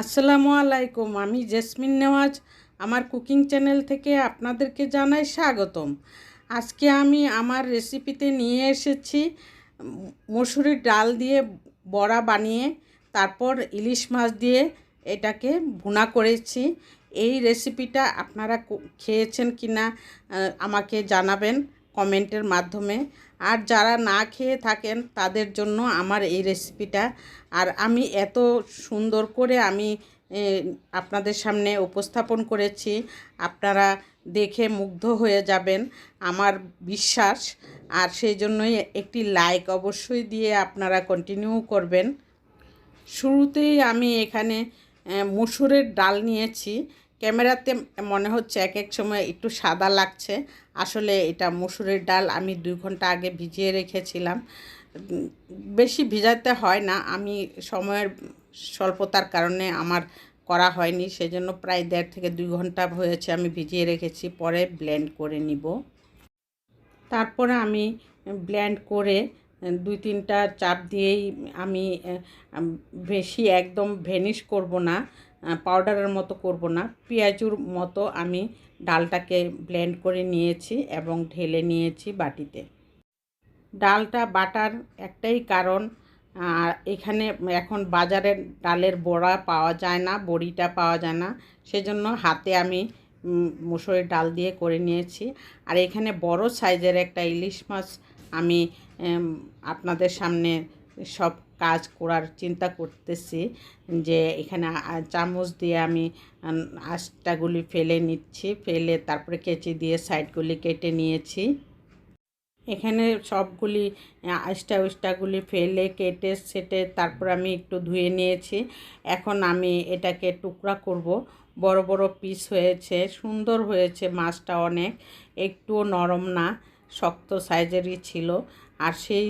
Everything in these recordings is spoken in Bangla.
আসসালামু আলাইকুম, আমি জেসমিন নেওয়াজ। আমার কুকিং চ্যানেল থেকে আপনাদেরকে জানাই স্বাগতম। আজকে আমি আমার রেসিপিতে নিয়ে এসেছি মসুরির ডাল দিয়ে বড়া বানিয়ে, তারপর ইলিশ মাছ দিয়ে এটাকে ভুনা করেছি। এই রেসিপিটা আপনারা খেয়েছেন কি না আমাকে জানাবেন। কমেন্টের মাধ্যমে। আর যারা না খেয়ে থাকেন, তাদের জন্য আমার এই রেসিপিটা আর আমি এত সুন্দর করে আমি আপনাদের সামনে উপস্থাপন করেছি। আপনারা দেখে মুগ্ধ হয়ে যাবেন আমার বিশ্বাস। আর সেই জন্যই একটি লাইক অবশ্যই দিয়ে আপনারা কন্টিনিউ করবেন। শুরুতেই আমি এখানে মুসুরের ডাল নিয়েছি। ক্যামেরাতে মনে হচ্ছে এক এক সময় একটু সাদা লাগছে। আসলে এটা মুসুরের ডাল, আমি দুই ঘণ্টা আগে ভিজিয়ে রেখেছিলাম। বেশি ভিজাতে হয় না, আমি সময়ের স্বল্পতার কারণে আমার করা হয়নি, সেজন্য প্রায় দেড় থেকে দুই ঘণ্টা হয়েছে আমি ভিজিয়ে রেখেছি, পরে ব্লেন্ড করে নিব। তারপরে আমি ব্লেন্ড করে দুই তিনটা চাপ দিয়েই আমি বেশি একদম ভেনিশ করব না। পাউডারের মতো করব না। পেঁয়াজুর মতো আমি ডালটাকে ব্লেন্ড করে নিয়েছি এবং ঢেলে নিয়েছি বাটিতে। ডালটা বাটার একটাই কারণ এখানে এখন বাজারে ডালের বড়া পাওয়া যায় না, বড়িটা পাওয়া যায় না। সেজন্য হাতে আমি মুসুরির ডাল দিয়ে করে নিয়েছি। আর এখানে বড় সাইজের একটা ইলিশ মাছ আমি আপনাদের সামনে সব কাজ করার চিন্তা করতেছি যে এখানে চামচ দিয়ে আমি আঁশটাগুলি ফেলে নিচ্ছি, ফেলে তারপরে কেচি দিয়ে সাইডগুলি কেটে নিয়েছি। এখানে সবগুলি আষ্টা উষ্টাগুলি ফেলে কেটে সেটে তারপর আমি একটু ধুয়ে নিয়েছি। এখন আমি এটাকে টুকরা করব। বড় বড় পিস হয়েছে, সুন্দর হয়েছে মাছটা অনেক। একটুও নরম না, শক্ত সাইজেরই ছিল। আর সেই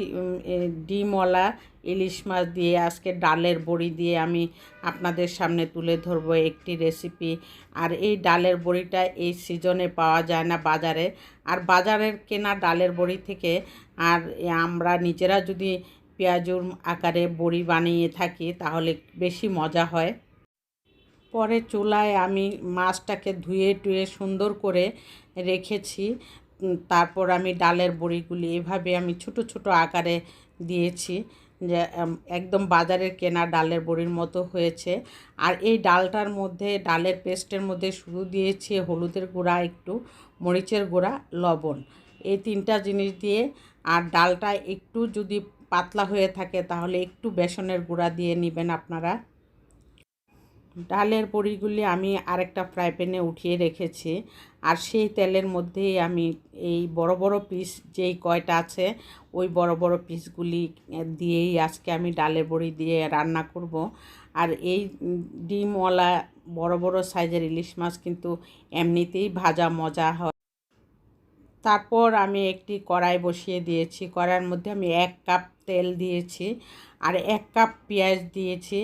ডিমওয়ালা ইলিশ মাছ দিয়ে আজকে ডালের বড়ি দিয়ে আমি আপনাদের সামনে তুলে ধরবো একটি রেসিপি আর এই ডালের বড়িটা এই সিজনে পাওয়া যায় না বাজারে। আর বাজারের কেনা ডালের বড়ি থেকে আর আমরা নিজেরা যদি পেঁয়াজুর আকারে বড়ি বানিয়ে থাকি তাহলে বেশি মজা হয়। পরে চুলায় আমি মাছটাকে ধুয়ে টুয়ে সুন্দর করে রেখেছি। তারপর আমি ডালের বড়িগুলি এভাবে আমি ছোট ছোট আকারে দিয়েছি যে একদম বাজারের কেনা ডালের বড়ির মতো হয়েছে। আর এই ডালটার মধ্যে, ডালের পেস্টের মধ্যে শুধু দিয়েছি হলুদের গুঁড়া একটু, মরিচের গুঁড়া, লবণ। এই তিনটা জিনিস দিয়ে, আর ডালটা একটু যদি পাতলা হয়ে থাকে তাহলে একটু বেসনের গুঁড়া দিয়ে নেবেন আপনারা। ডালের বড়িগুলি আমি আরেকটা ফ্রাই প্যানে উঠিয়ে রেখেছি। আর সেই তেলের মধ্যেই আমি এই বড় বড় পিস যেই কয়টা আছে, ওই বড় বড় পিসগুলি দিয়েই আজকে আমি ডালের বড়ি দিয়ে রান্না করব। আর এই ডিমওয়ালা বড় বড় সাইজের ইলিশ মাছ কিন্তু এমনিতেই ভাজা মজা হয়। তারপর আমি একটি কড়াই বসিয়ে দিয়েছি। কড়াইয়ের মধ্যে আমি এক কাপ তেল দিয়েছি আর এক কাপ পেঁয়াজ দিয়েছি।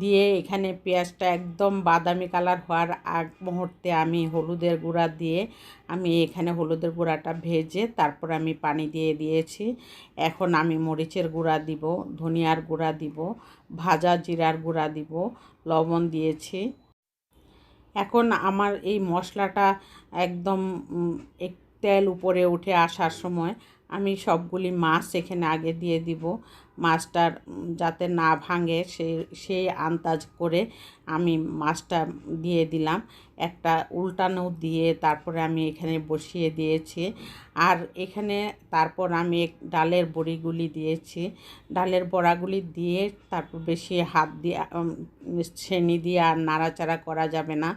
দিয়ে এখানে পেঁয়াজটা একদম বাদামি কালার হওয়ার আগ মুহূর্তে আমি হলুদের গুঁড়া দিয়ে আমি এখানে হলুদের গুঁড়াটা ভেজে তারপর আমি পানি দিয়ে দিয়েছি। এখন আমি মরিচের গুঁড়া দিব, ধনিয়ার গুঁড়া দিব, ভাজা জিরার গুঁড়া দিব, লবণ দিয়েছি। এখন আমার এই মশলাটা একদম এক তেল উপরে উঠে আসার সময় আমি সবগুলি মাছ এখানে আগে দিয়ে দিব। মাছটার যাতে না ভাঙে সেই সেই আন্দাজ করে আমি মাছটা দিয়ে দিলাম। একটা উল্টানো দিয়ে তারপরে আমি এখানে বসিয়ে দিয়েছি। আর এখানে তারপর আমি ডালের বড়িগুলি দিয়েছি। ডালের বড়াগুলি দিয়ে তারপর বেশি হাত দিয়ে ছেনি দিয়ে আর নাড়াচাড়া করা যাবে না।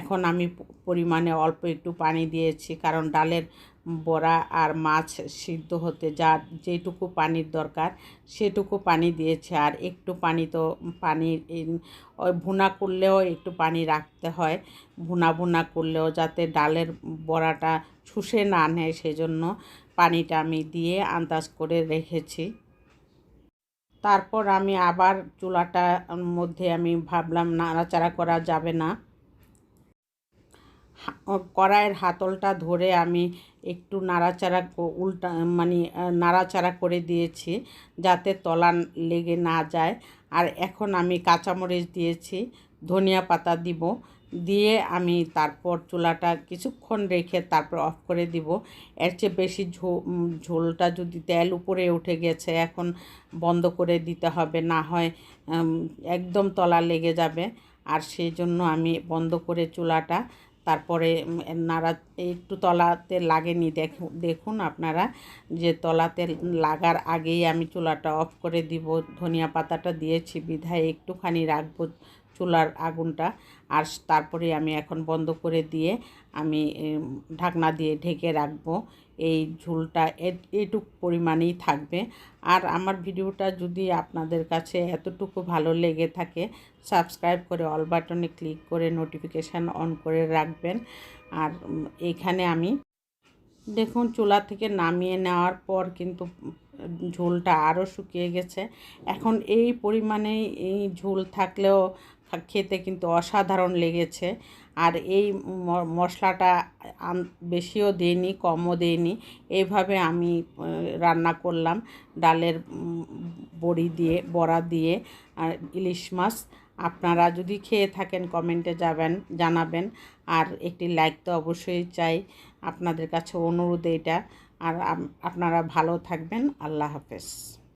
এখন আমি পরিমাণে অল্প একটু পানি দিয়েছি, কারণ ডালের বড়া আর মাছ সিদ্ধ হতে যা যেটুকু পানির দরকার সেটুকু পানি দিয়েছে। আর একটু পানি তো পানি এই- ওই ভুনা করলেও একটু পানি রাখতে হয়। ভুনা ভুনা করলেও যাতে ডালের বড়াটা শুষে না নেয় সেজন্য পানিটা আমি দিয়ে আন্দাজ করে রেখেছি। তারপর আমি আবার চুলাটার মধ্যে আমি ভাবলাম, নাড়াচাড়া করা যাবে না। কড়াইয়ের হাতলটা ধরে আমি একটু নাড়াচাড়া উল্টা মানে নাড়াচাড়া করে দিয়েছি যাতে তলা লেগে না যায়। আর এখন আমি কাঁচামরিচ দিয়েছি, ধনিয়া পাতা দিব, দিয়ে আমি তারপর চুলাটা কিছুক্ষণ রেখে তারপর অফ করে দিব। এর চেয়ে বেশি ঝোলটা যদি তেল উপরে উঠে গেছে, এখন বন্ধ করে দিতে হবে, না হয় একদম তলা লেগে যাবে। আর সেই জন্য আমি বন্ধ করে চুলাটা তারপরে নাড়া, একটু তলাতে লাগেনি। দেখুন দেখুন আপনারা যে তলাতে লাগার আগেই আমি চুলাটা অফ করে দিব। ধনিয়া পাতাটা দিয়েছি, বিধায় একটুখানি রাখব চুলার আগুনটা। আর তারপরে আমি এখন বন্ধ করে দিয়ে আমি ঢাকনা দিয়ে ঢেকে রাখব। এই ঝোলটা এ- এইটুক পরিমাণেই থাকবে। আর আমার ভিডিওটা যদি আপনাদের কাছে এতটুকু ভালো লেগে থাকে সাবস্ক্রাইব করে অল বাটনে ক্লিক করে নোটিফিকেশান অন করে রাখবেন। আর উম, এইখানে আমি দেখুন চুলা থেকে নামিয়ে নেওয়ার পর কিন্তু ঝোলটা আরও শুকিয়ে গেছে। এখন এই পরিমাণে এই ঝোল থাকলেও খেতে কিন্তু অসাধারণ লেগেছে। আর এই মশলাটা বেশিও দিইনি, কমও দিইনি। এইভাবে আমি রান্না করলাম ডালের বড়ি দিয়ে, বড়া দিয়ে, আর ইলিশ মাছ। আপনারা যদি খেয়ে থাকেন, কমেন্টে যাবেন, জানাবেন। আর একটি লাইক তো অবশ্যই চাই। আপনাদের কাছে অনুরোধ এটা আর আপনারা ভালো থাকবেন। আল্লাহ হাফেজ।